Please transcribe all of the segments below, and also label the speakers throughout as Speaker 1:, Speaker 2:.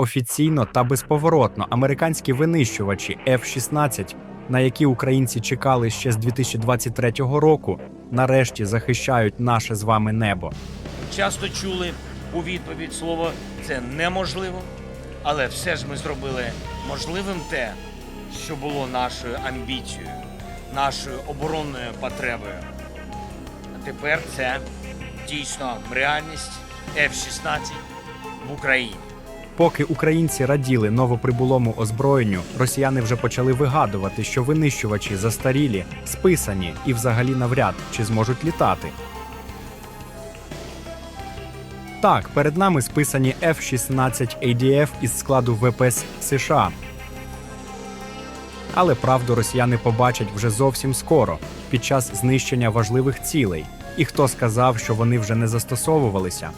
Speaker 1: Офіційно та безповоротно американські винищувачі F-16, на які українці чекали ще з 2023 року, нарешті захищають наше з вами небо.
Speaker 2: Часто чули у відповідь слово це неможливо, але все ж ми зробили можливим те, що було нашою амбіцією, нашою оборонною потребою. А тепер це дійсно реальність F-16 в Україні.
Speaker 1: Поки українці раділи новоприбулому озброєнню, росіяни вже почали вигадувати, що винищувачі застарілі, списані і взагалі навряд чи зможуть літати. Так, перед нами списані F-16 ADF із складу ВПС США. Але правду росіяни побачать вже зовсім скоро, під час знищення важливих цілей. І хто сказав, що вони вже не застосовувалися?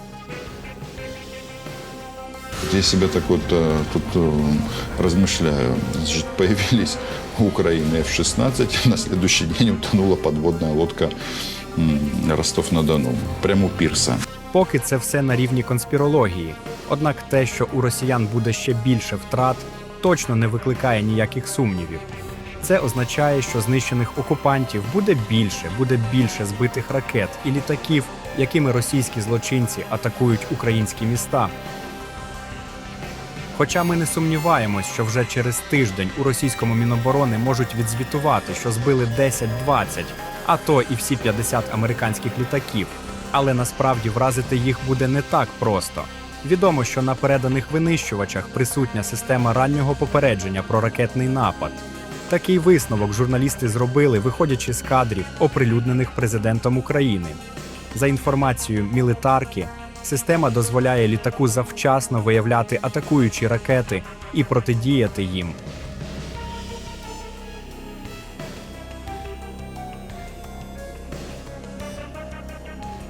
Speaker 3: Я себя так вот э, тут э, размышляю. Значит, появились у Украины F-16, на следующий день утонула подводная лодка м, Ростов-на-Дону, прямо у пирса.
Speaker 1: Поки це все на рівні конспірології. Однак те, що у росіян буде ще більше втрат, точно не викликає ніяких сумнівів. Це означає, що знищених окупантів буде більше, буде більше збитих ракет і літаків, якими російські злочинці атакують українські міста. Хоча ми не сумніваємось, що вже через тиждень у російському міноборони можуть відзвітувати, що збили 10-20, а то і всі 50 американських літаків. Але насправді вразити їх буде не так просто. Відомо, що на переданих винищувачах присутня система раннього попередження про ракетний напад. Такий висновок журналісти зробили, виходячи з кадрів, оприлюднених президентом України. За інформацією мілітарки, система дозволяє літаку завчасно виявляти атакуючі ракети і протидіяти їм.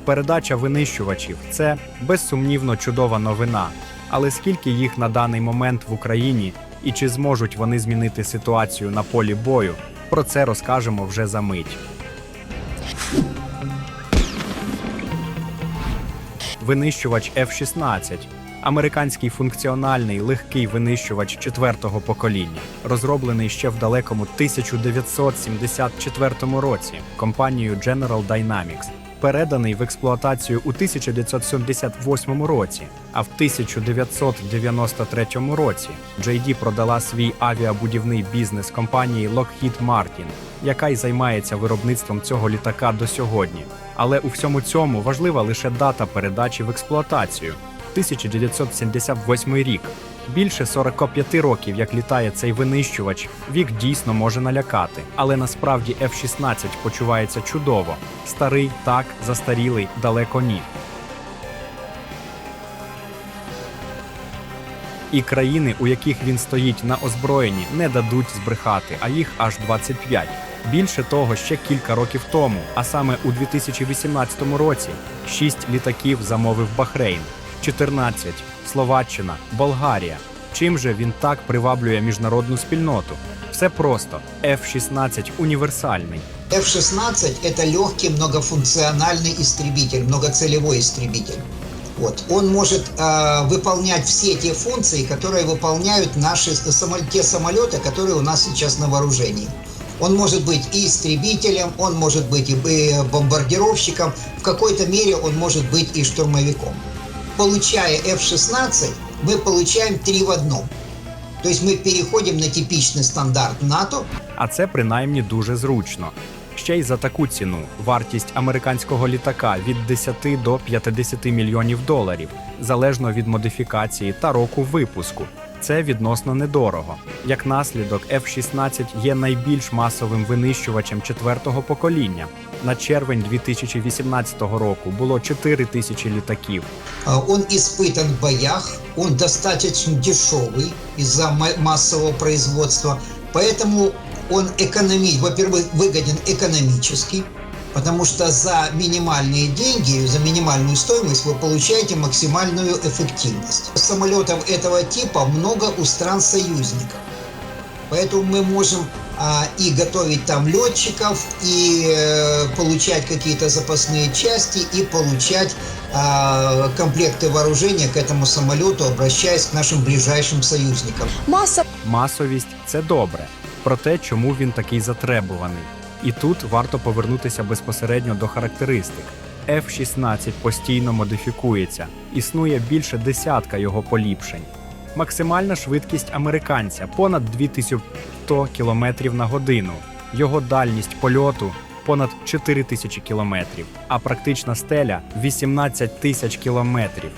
Speaker 1: Передача винищувачів це безсумнівно чудова новина. Але скільки їх на даний момент в Україні і чи зможуть вони змінити ситуацію на полі бою, про це розкажемо вже за мить. Винищувач F-16 американський функціональний легкий винищувач четвертого покоління, розроблений ще в далекому 1974 році компанією General Dynamics, переданий в експлуатацію у 1978 році, а в 1993 році JD продала свій авіабудівний бізнес компанії Lockheed Martin, яка й займається виробництвом цього літака до сьогодні. Але у всьому цьому важлива лише дата передачі в експлуатацію 1978 рік. Більше 45 років, як літає цей винищувач, вік дійсно може налякати, але насправді F-16 почувається чудово. Старий так, застарілий далеко ні. І країни, у яких він стоїть на озброєнні, не дадуть збрехати, а їх аж 25. Більше того, ще кілька років тому, а саме у 2018 році, 6 літаків замовив Бахрейн, 14 Словаччина, Болгарія. Чим же він так приваблює міжнародну спільноту? Все просто F-16 універсальний.
Speaker 4: F-16 это легкий многофункциональный истребитель, многоцелевой истребитель. Вот. Он может э, выполнять все те функции, которые выполняют наши само- те самолеты, которые у нас сейчас на вооружении. Он может быть и истребителем, он может быть и бы- бомбардировщиком, в какой-то мере он может быть и штурмовиком. Получая F-16, мы получаем три в одном. То есть мы переходим на типичный стандарт НАТО,
Speaker 1: А це принаймні дуже зручно. Ще й за таку ціну вартість американського літака від 10 до 50 мільйонів доларів, залежно від модифікації та року випуску. Це відносно недорого. Як наслідок, F-16 є найбільш масовим винищувачем четвертого покоління. На червень 2018 року було 4 тисячі літаків.
Speaker 4: А, Он испытан в боях, он достаточно дешевый из-за ма- массового производства, поэтому он экономи, во-первых, выгоден экономически, потому что за минимальные деньги, за минимальную стоимость вы получаете максимальную эффективность. Самолетов этого типа много у стран-союзников. Поэтому мы можем а, и готовить там летчиков, и э, получать какие-то запасные части, и получать а, комплекты вооружения к этому самолету, обращаясь к нашим ближайшим союзникам.
Speaker 5: Маса
Speaker 1: Масовість це добре. Проте, чому він такий затребуваний? І тут варто повернутися безпосередньо до характеристик. F-16 постійно модифікується, існує більше десятка його поліпшень. Максимальна швидкість американця понад 2100 км на годину. Його дальність польоту понад 4000 км, а практична стеля 18 тисяч кілометрів.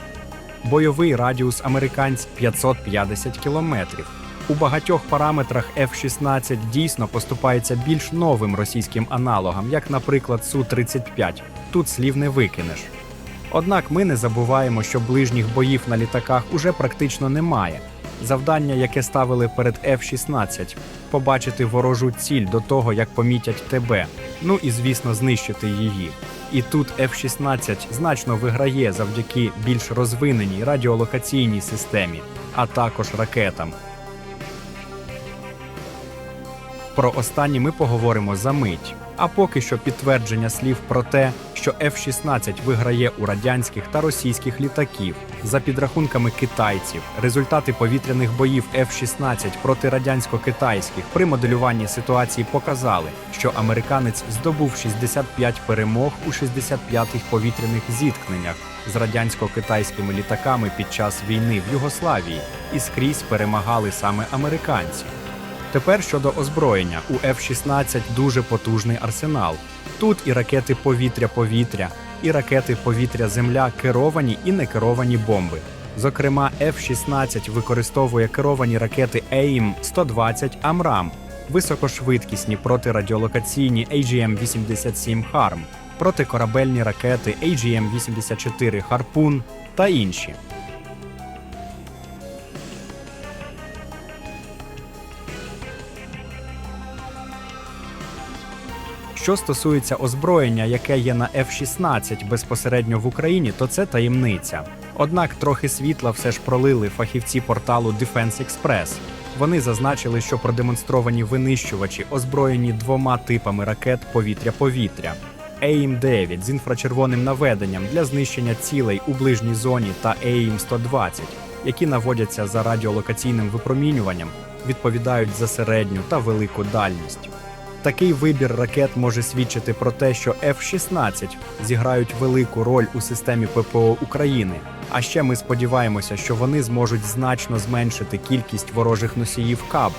Speaker 1: Бойовий радіус американць 550 кілометрів. У багатьох параметрах F-16 дійсно поступається більш новим російським аналогам, як, наприклад, Су-35. Тут слів не викинеш. Однак ми не забуваємо, що ближніх боїв на літаках уже практично немає. Завдання, яке ставили перед F-16 – побачити ворожу ціль до того, як помітять тебе, ну і звісно, знищити її. І тут F-16 значно виграє завдяки більш розвиненій радіолокаційній системі, а також ракетам. Про останні ми поговоримо за мить. А поки що підтвердження слів про те, що F-16 виграє у радянських та російських літаків. За підрахунками китайців, результати повітряних боїв F-16 проти радянсько-китайських при моделюванні ситуації показали, що американець здобув 65 перемог у 65-х повітряних зіткненнях з радянсько-китайськими літаками під час війни в Югославії, і скрізь перемагали саме американці. Тепер щодо озброєння, у F-16 дуже потужний арсенал. Тут і ракети повітря-повітря, і ракети повітря-земля керовані і некеровані бомби. Зокрема, F-16 використовує керовані ракети AIM-120 AMRAAM, високошвидкісні протирадіолокаційні AGM-87 HARM, протикорабельні ракети AGM-84 Harpoon та інші. Що стосується озброєння, яке є на F-16 безпосередньо в Україні, то це таємниця. Однак трохи світла все ж пролили фахівці порталу Defense Express. Вони зазначили, що продемонстровані винищувачі озброєні двома типами ракет повітря-повітря. AIM-9 з інфрачервоним наведенням для знищення цілей у ближній зоні та AIM-120, які наводяться за радіолокаційним випромінюванням, відповідають за середню та велику дальність. Такий вибір ракет може свідчити про те, що F-16 зіграють велику роль у системі ППО України. А ще ми сподіваємося, що вони зможуть значно зменшити кількість ворожих носіїв КАБ.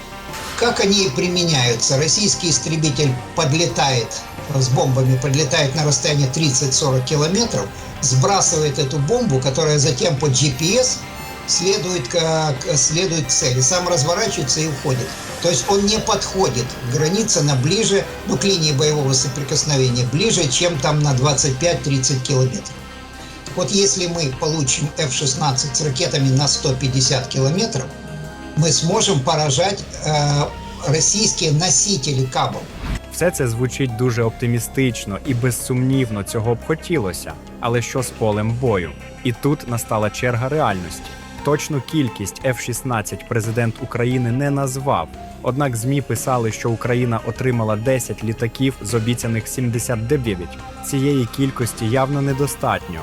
Speaker 4: Как они применяются? Российский истребитель подлетает с бомбами, подлетает на расстояние 30-40 километров, сбрасывает эту бомбу, которая затем по GPS следует к, к- следует к цели, сам разворачивается и уходит. То есть он не подходит к границе на ближе, ну, к линии боевого соприкосновения, ближе, чем там на 25-30 километров. Вот если мы получим F-16 с ракетами на 150 километров, мы сможем поражать э, российские носители кабов.
Speaker 1: Все це звучить дуже оптимістично і безсумнівно цього б хотілося. Але що з полем бою? І тут настала черга реальності. Точну кількість F-16 президент України не назвав. Однак ЗМІ писали, що Україна отримала 10 літаків з обіцяних 79. Цієї кількості явно недостатньо.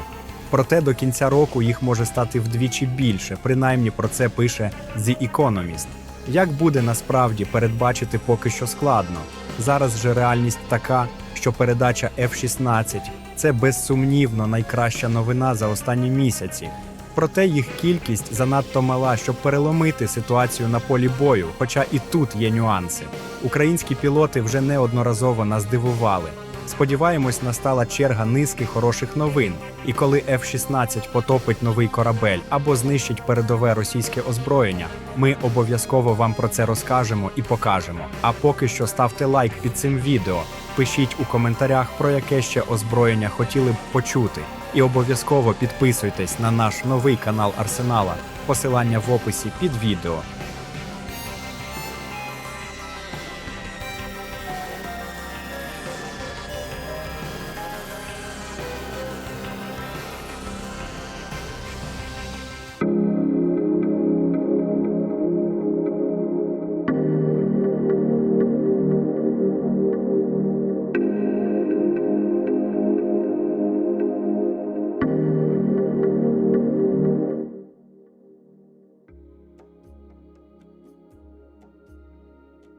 Speaker 1: Проте до кінця року їх може стати вдвічі більше. Принаймні про це пише The Economist. Як буде насправді передбачити поки що складно. Зараз же реальність така, що передача F-16 – це безсумнівно найкраща новина за останні місяці. Проте їх кількість занадто мала, щоб переломити ситуацію на полі бою. Хоча і тут є нюанси. Українські пілоти вже неодноразово нас дивували. Сподіваємось, настала черга низки хороших новин. І коли F-16 потопить новий корабель або знищить передове російське озброєння, ми обов'язково вам про це розкажемо і покажемо. А поки що ставте лайк під цим відео, пишіть у коментарях, про яке ще озброєння хотіли б почути. І обов'язково підписуйтесь на наш новий канал Арсенала. Посилання в описі під відео.